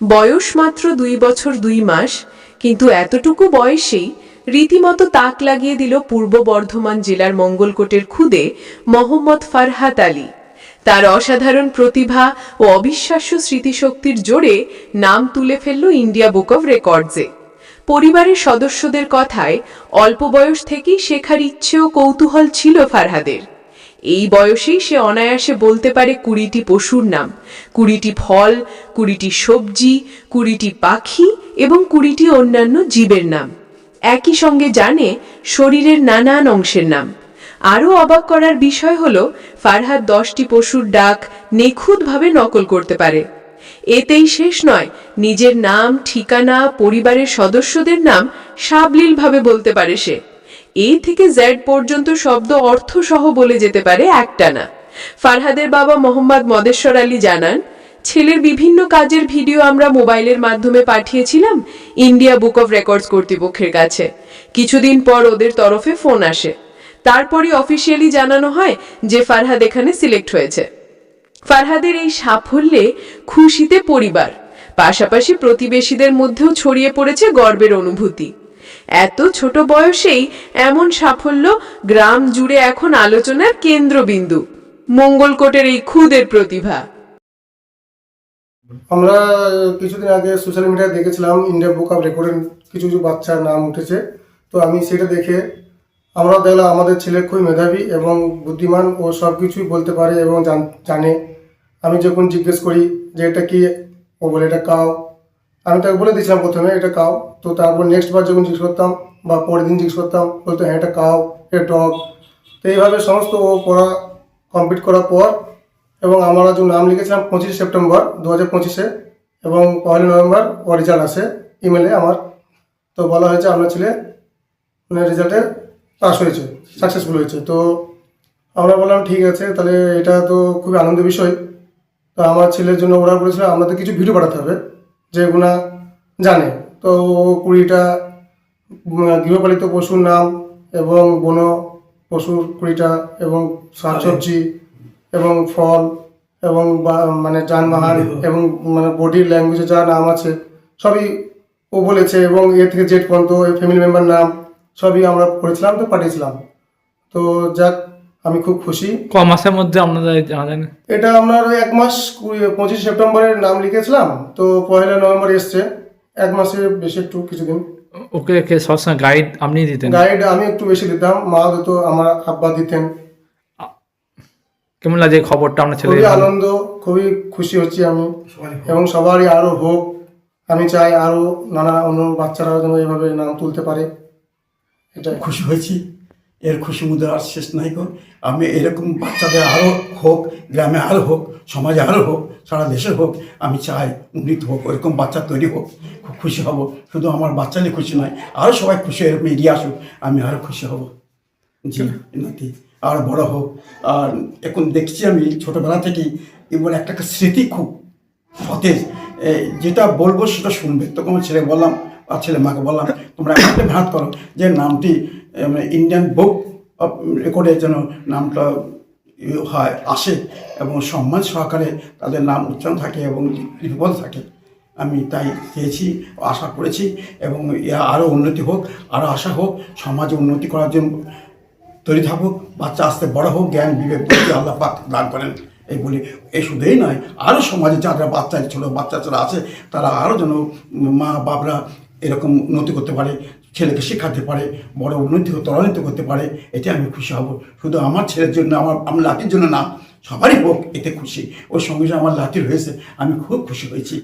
বয়স মাত্র দুই বছর দুই মাস, কিন্তু এতটুকু বয়সেই রীতিমতো তাক লাগিয়ে দিল পূর্ব বর্ধমান জেলার মঙ্গলকোটের খুদে মোহাম্মদ ফারহাত আলী। তার অসাধারণ প্রতিভা ও অবিশ্বাস্য স্মৃতিশক্তির জোরে নাম তুলে ফেলল ইন্ডিয়া বুক অব রেকর্ডসে। পরিবারের সদস্যদের কথায় অল্প বয়স থেকেই শেখার ইচ্ছে ও কৌতূহল ছিল ফারহাদের। এই বয়সেই সে অনায়াসে বলতে পারে কুড়িটি পশুর নাম, কুড়িটি ফল, কুড়িটি সবজি, কুড়িটি পাখি এবং কুড়িটি অন্যান্য জীবের নাম। একই সঙ্গে জানে শরীরের নানান অংশের নাম। আরও অবাক করার বিষয় হল, ফারহাদ দশটি পশুর ডাক নিখুঁতভাবে নকল করতে পারে। এতেই শেষ নয়, নিজের নাম, ঠিকানা, পরিবারের সদস্যদের নাম সাবলীলভাবে বলতে পারে সে। এ থেকে জেড পর্যন্ত শব্দ অর্থ সহ বলে যেতে পারে একটানা। ফারহাদের বাবা মোহাম্মদ মদেশ্বর আলী জানান, ছেলের বিভিন্ন কাজের ভিডিও আমরা মোবাইলের মাধ্যমে পাঠিয়েছিলাম, ইন্ডিয়া বুক অফ রেকর্ডস কর্তৃপক্ষের কাছে। কিছুদিন পর ওদের তরফে ফোন আসে। তারপরই অফিসিয়ালি জানানো হয় যে ফারহাদ এখানে সিলেক্ট হয়েছে। ফারহাদের এই সাফল্যে খুশিতে পরিবার, পাশাপাশি প্রতিবেশীদের মধ্যেও ছড়িয়ে পড়েছে গর্বের অনুভূতি। এত ছোট বয়সেই এমন সাফল্য গ্রাম জুড়ে এখন আলোচনার কেন্দ্রবিন্দু। মঙ্গলকোটের এই খুদের প্রতিভা। আমরা কিছুদিন আগে সোশ্যাল মিডিয়ায় দেখেছিলাম ইন্ডিয়া বুক অফ রেকর্ডের কিছু কিছু বাচ্চার নাম উঠেছে। তো আমি সেটা দেখে আমরা দেখলাম আমাদের ছেলে খুবই মেধাবী এবং বুদ্ধিমান, ও সব কিছুই বলতে পারে এবং জান- আমি যখন জিজ্ঞেস করি যে এটা কি? ও বলে, এটা কাউ আমি তাকে বলে দিয়েছিলাম প্রথমে, এটা কাউ তো তারপর নেক্সট বার যখন জিজ্ঞেস করতাম বা পরের দিন জিজ্ঞেস করতাম, বলতো হ্যাঁ এটা কাউ এটা ডগ তো এইভাবে সমস্ত ও পড়া কমপ্লিট করার পর এবং আমরা যে নাম লিখেছিলাম পঁচিশে সেপ্টেম্বর দু হাজার পঁচিশে এবং পয়লা নভেম্বর ও রেজাল্ট আসে ইমেলে আমার। তো বলা হয়েছে আপনার ছেলে মানে রেজাল্টে পাস হয়েছে সাকসেসফুল হয়েছে। তো আমরা বললাম, ঠিক আছে, তাহলে এটা তো খুবই আনন্দের বিষয়। তো আমার ছেলের জন্য ওরা বলেছিল আমাদের কিছু ভিডিও পাঠাতে হবে। যেগুলা জানে। তো ও কুড়িটা গৃহপালিত পশুর নাম এবং বন পশুর কুড়িটা এবং শাকসবজি এবং ফল এবং বা- মানে যানবাহন এবং মানে বডি ল্যাঙ্গুয়েজে যা নাম আছে সবই ও বলেছে এবং এ থেকে জেড পর্যন্ত ফ্যামিলি মেম্বার নাম সবই আমরা করেছিলাম তো পাঠিয়েছিলাম। তো যাক আমি খুব খুশি। ক মাসের মধ্যে আপনাদের জানালেন এটা আপনার ওই এক মাস কুড়ি- পঁচিশ সেপ্টেম্বরের নাম লিখেছিলাম তো পয়লা নভেম্বর এসছে। এক মাসের বেশি একটু কিছুদিন। ওকে কে সবসময় গাইড আপনি দিতেন। গাইড আমি একটু বেশি দিতাম মা দিত আমার আব্বা দিতেন। কেমন লাগে খবরটা আপনার ছেলে খুবই আনন্দ খুবই খুশি হচ্ছি আমি। এবং সবারই আরও হোক আমি চাই আরও নানা অন্য বাচ্চারা যেন এভাবে নাম তুলতে পারে। এটা খুশি হয়েছি। এর খুশি মধ্যে আর শেষ নাই গো আমি এরকম বাচ্চাদের আরও হোক, গ্রামে আরও হোক, সমাজে আরও হোক, সারা দেশে হোক, আমি চাই উন্নীত হোক ওরকম বাচ্চা তৈরি হোক, খুব খুশি হব। শুধু আমার বাচ্চা নিয়ে খুশি নয় আরও সবাই খুশি এরকম এগিয়ে আসুক, আমি আরও খুশি হব। জি নাতি আর বড় হোক। আর এখন দেখছি আমি ছোটোবেলা থেকেই এবার একটা একটা স্মৃতি খুব সতেজ। যেটা বলব সেটা শুনবে। তখন ছেলে বললাম আর ছেলে মাকে বললাম, তোমরা একটা ভ্রাত করো, যে নামটি ইন্ডিয়ান বুক অফ রেকর্ডে যেন নামটা ইয়ে হয়, আসে এবং সম্মান সহকারে তাদের নাম উচ্চারণ থাকে এবং লিপিবদ্ধ থাকে। আমি তাই চেয়েছি, আশা করেছি এবং আরও উন্নতি হোক আরও আশা হোক, সমাজে উন্নতি করার জন্য তৈরি থাকুক, বাচ্চা আস্তে বড় হোক, জ্ঞান, বিবেক, বুদ্ধি আল্লাহ পাক দান করেন। এই বলি, এই শুধুই নয় আরও সমাজে যারা বাচ্চা ছোটো, বাচ্চা যারা আছে, তারা আরও যেন মা বাপরা এরকম উন্নতি করতে পারে। ছেলেকে শেখাতে পারে, বড় উন্নতি ত্বরান্বিত করতে পারে, এতে আমি খুশি হব। শুধু আমার ছেলের জন্য, আমার আমার লাতির জন্য না, সবারই হোক, এতে খুশি। ওর সঙ্গে যে আমার লাতির হয়েছে আমি খুব খুশি হয়েছি।